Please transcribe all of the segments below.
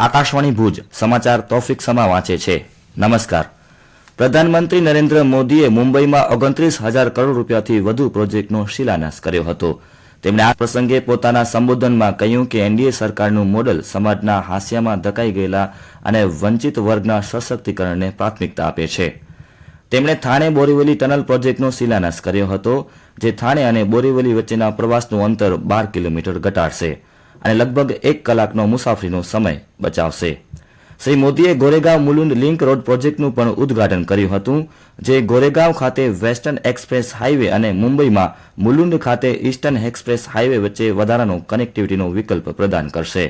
આકાશવાણી ભુજ, સમાચાર તોફિક સમા વાંચે છે. નમસ્કાર. પ્રધાનમંત્રી નરેન્દ્ર મોદીએ મુંબઈમાં ઓગણત્રીસ હજાર કરોડ રૂપિયાથી વધુ પ્રોજેક્ટનો શિલાન્યાસ કર્યો હતો. તેમણે આ પ્રસંગે પોતાના સંબોધનમાં કહ્યું કે એનડીએ સરકારનું મોડલ સમાજના હાસ્યામાં ધકાઈ ગયેલા અને વંચિત વર્ગના સશક્તિકરણને પ્રાથમિકતા આપે છે. તેમણે થાણે બોરીવલી ટનલ પ્રોજેક્ટનો શિલાન્યાસ કર્યો હતો, જે થાણે અને બોરીવલી વચ્ચેના પ્રવાસનું અંતર બાર કિલોમીટર ઘટાડશે. અને લગભગ એક કલાકનો મુસાફરીનો સમય બચાવશે. શ્રી મોદીએ ગોરેગાંવ મુલુંડ લિંક રોડ પ્રોજેક્ટનું પણ ઉદ્ઘાટન કર્યું હતું, જે ગોરેગાંવ ખાતે વેસ્ટર્ન એક્સપ્રેસ હાઇવે અને મુંબઈમાં મુલુંડ ખાતે ઇસ્ટર્ન એક્સપ્રેસ હાઇવે વચ્ચે વધારાનો કનેક્ટિવિટીનો વિકલ્પ પ્રદાન કરશે.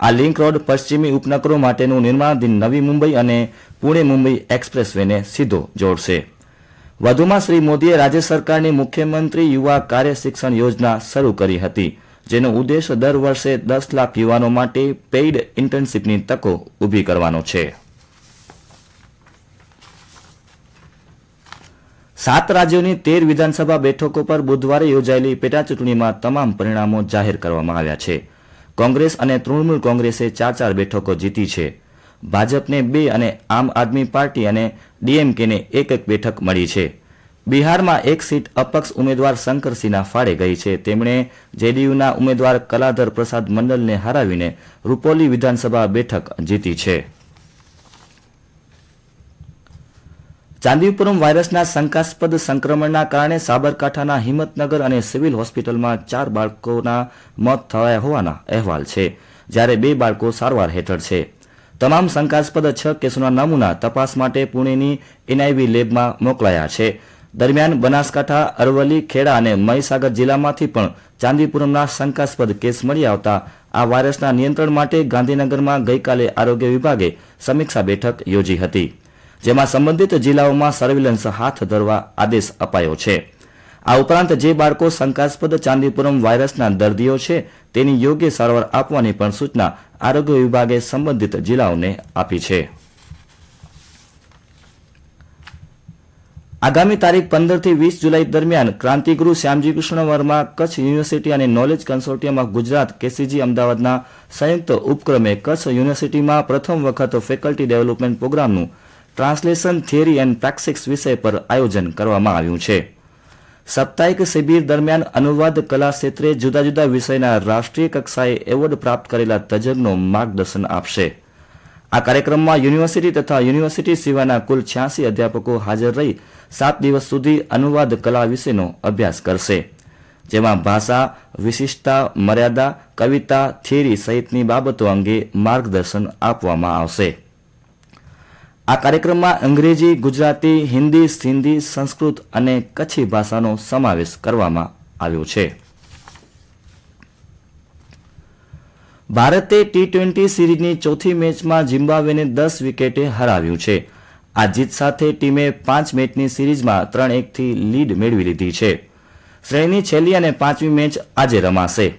આ લિંક રોડ પશ્ચિમી ઉપનગરો માટેનું નિર્માણાધીન નવી મુંબઈ અને પુણે મુંબઈ એક્સપ્રેસવેને સીધો જોડશે. વધુમાં શ્રી મોદીએ રાજ્ય સરકારની મુખ્યમંત્રી યુવા કાર્ય શિક્ષણ યોજના શરૂ કરી હતી. જેનો ઉદ્દેશ દર વર્ષે દસ લાખ યુવાનો માટે પેઇડ ઇન્ટર્નશીપની તકો ઊભી કરવાનો છે. સાત રાજ્યોની તેર વિધાનસભા બેઠકો પર બુધવારે યોજાયેલી પેટાચૂંટણીમાં તમામ પરિણામો જાહેર કરવામાં આવ્યા છે. કોંગ્રેસ અને તૃણમૂલ કોંગ્રેસે ચાર ચાર બેઠકો જીતી છે. ભાજપને બે અને આમ આદમી પાર્ટી અને ડીએમકેને એક એક બેઠક મળી છે. બિહારમાં એક સીટ અપક્ષ ઉમેદવાર શંકરસિંહના ફાળે ગઈ છે. તેમણે જેડીયુના ઉમેદવાર કલાધર પ્રસાદ મંડલને હરાવીને રૂપોલી વિધાનસભા બેઠક જીતી છે. ચાંદીપુરમ વાયરસના શંકાસ્પદ સંક્રમણના કારણે સાબરકાંઠાના હિંમતનગર અને સિવિલ હોસ્પિટલમાં ચાર બાળકોના મોત થયા હોવાના અહેવાલ છે, જ્યારે બે બાળકો સારવાર હેઠળ છે. તમામ શંકાસ્પદ છ કેસોના નમૂના તપાસ માટે પુણેની એનઆઈવી લેબમાં મોકલાયા છે. દરમિયાન બનાસકાંઠા, અરવલ્લી, ખેડા અને મહીસાગર જિલ્લામાંથી પણ ચાંદીપુરમના શંકાસ્પદ કેસ મળી આવતા આ વાયરસના નિયંત્રણ માટે ગાંધીનગરમાં ગઈકાલે આરોગ્ય વિભાગે સમીક્ષા બેઠક યોજી હતી, જેમાં સંબંધિત જિલ્લાઓમાં સર્વેલન્સ હાથ ધરવા આદેશ અપાયો છે. આ ઉપરાંત જે બાળકો શંકાસ્પદ ચાંદીપુરમ વાયરસના દર્દીઓ છે, તેની યોગ્ય સારવાર આપવાની પણ સૂચના આરોગ્ય વિભાગે સંબંધિત જિલ્લાઓને આપી છે. આગામી તારીખ પંદરથી વીસ જુલાઈ દરમિયાન ક્રાંતિગુરુ શ્યામજી કૃષ્ણ વર્મા કચ્છ યુનિવર્સિટી અને knowledge consortium of Gujarat KCG અમદાવાદના સંયુક્ત ઉપક્રમે કચ્છ યુનિવર્સિટીમાં પ્રથમ વખત ફેકલ્ટી ડેવલપમેન્ટ પ્રોગ્રામનું ટ્રાન્સલેશન થિયરી એન્ડ પ્રેક્ટિક્સ વિષય પર આયોજન કરવામાં આવ્યું છે. સાપ્તાહિક શિબિર દરમિયાન અનુવાદ કલા ક્ષેત્રે જુદા જુદા વિષયના રાષ્ટ્રીય કક્ષાએ એવોર્ડ પ્રાપ્ત કરેલા તજજ્ઞો માર્ગદર્શન આપશે. આ કાર્યક્રમમાં યુનિવર્સિટી તથા યુનિવર્સિટી સિવાયના કુલ છ્યાસી અધ્યાપકો હાજર રહી સાત દિવસ સુધી અનુવાદ કલા વિશેનો અભ્યાસ કરશે. જેમાં ભાષા, વિશિષ્ટતા, મર્યાદા, કવિતા, થિયરી સહિતની બાબતો અંગે માર્ગદર્શન આપવામાં આવશે. આ કાર્યક્રમમાં અંગ્રેજી, ગુજરાતી, હિન્દી, સિંધી, સંસ્કૃત અને કચ્છી ભાષાનો સમાવેશ કરવામાં આવ્યો છે. ભારતે ટી ટ્વેન્ટી સિરીઝની ચોથી મેચમાં ઝિમ્બાબ્વેને દસ વિકેટે હરાવ્યું છે. આ જીત સાથે ટીમે પાંચ મેચની સિરીઝમાં ત્રણ એકથી લીડ મેળવી લીધી છે. શ્રેણીની છેલ્લી અને પાંચમી મેચ આજે રમાશે.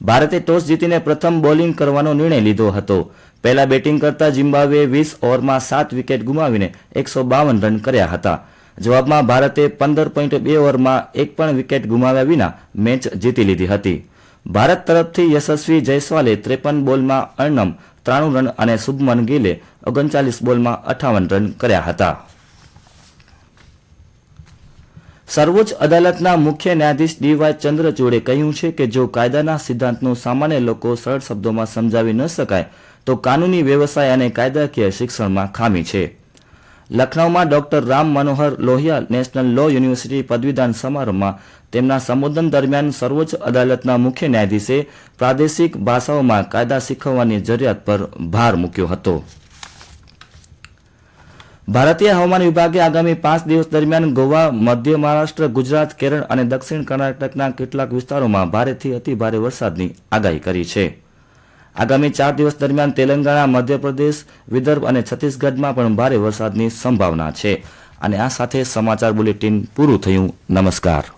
ભારતે ટોસ જીતીને પ્રથમ બોલિંગ કરવાનો નિર્ણય લીધો હતો. પહેલા બેટિંગ કરતા ઝિમ્બાબ્વે વીસ ઓવરમાં સાત વિકેટ ગુમાવીને એકસો બાવન રન કર્યા હતા. જવાબમાં ભારતે પંદર પોઈન્ટ બે ઓવરમાં એક પણ વિકેટ ગુમાવ્યા વિના મેચ જીતી લીધી હતી. ભારત તરફથી યશસ્વી જયસ્વાલે ત્રેપન બોલમાં અર્ણમ ત્રાણું રન અને શુભમન ગિલે ઓગણચાલીસ બોલમાં અઠાવન રન કર્યા હતા. સર્વોચ્ચ અદાલતના મુખ્ય ન્યાયાધીશ ડીવાય ચંદ્રચૂડે કહ્યું છે કે જો કાયદાના સિદ્ધાંતનું સામાન્ય લોકો સરળ શબ્દોમાં સમજાવી ન શકાય, તો કાનૂની વ્યવસાય અને કાયદાકીય શિક્ષણમાં ખામી છે. લખનૌમાં doctor Ram Manohar Lohia national law university પદવીદાન સમારોહમાં તેમના સંબોધન દરમિયાન સર્વોચ્ચ અદાલતના મુખ્ય ન્યાયાધીશે પ્રાદેશિક ભાષાઓમાં કાયદા શીખવવાની જરૂરિયાત પર ભાર મૂક્યો હતો. ભારતીય હવામાન વિભાગે આગામી પાંચ દિવસ દરમિયાન ગોવા, મધ્ય મહારાષ્ટ્ર, ગુજરાત, કેરળ અને દક્ષિણ કર્ણાટકના કેટલાક વિસ્તારોમાં ભારેથી અતિભારે વરસાદની આગાહી કરી છે. આગામી ચાર દિવસ દરમિયાન તેલંગાણા, મધ્યપ્રદેશ, વિદર્ભ અને છત્તીસગઢમાં પણ ભારે વરસાદની સંભાવના છે. અને આ સાથે સમાચાર બુલેટિન પૂરું થયું. નમસ્કાર.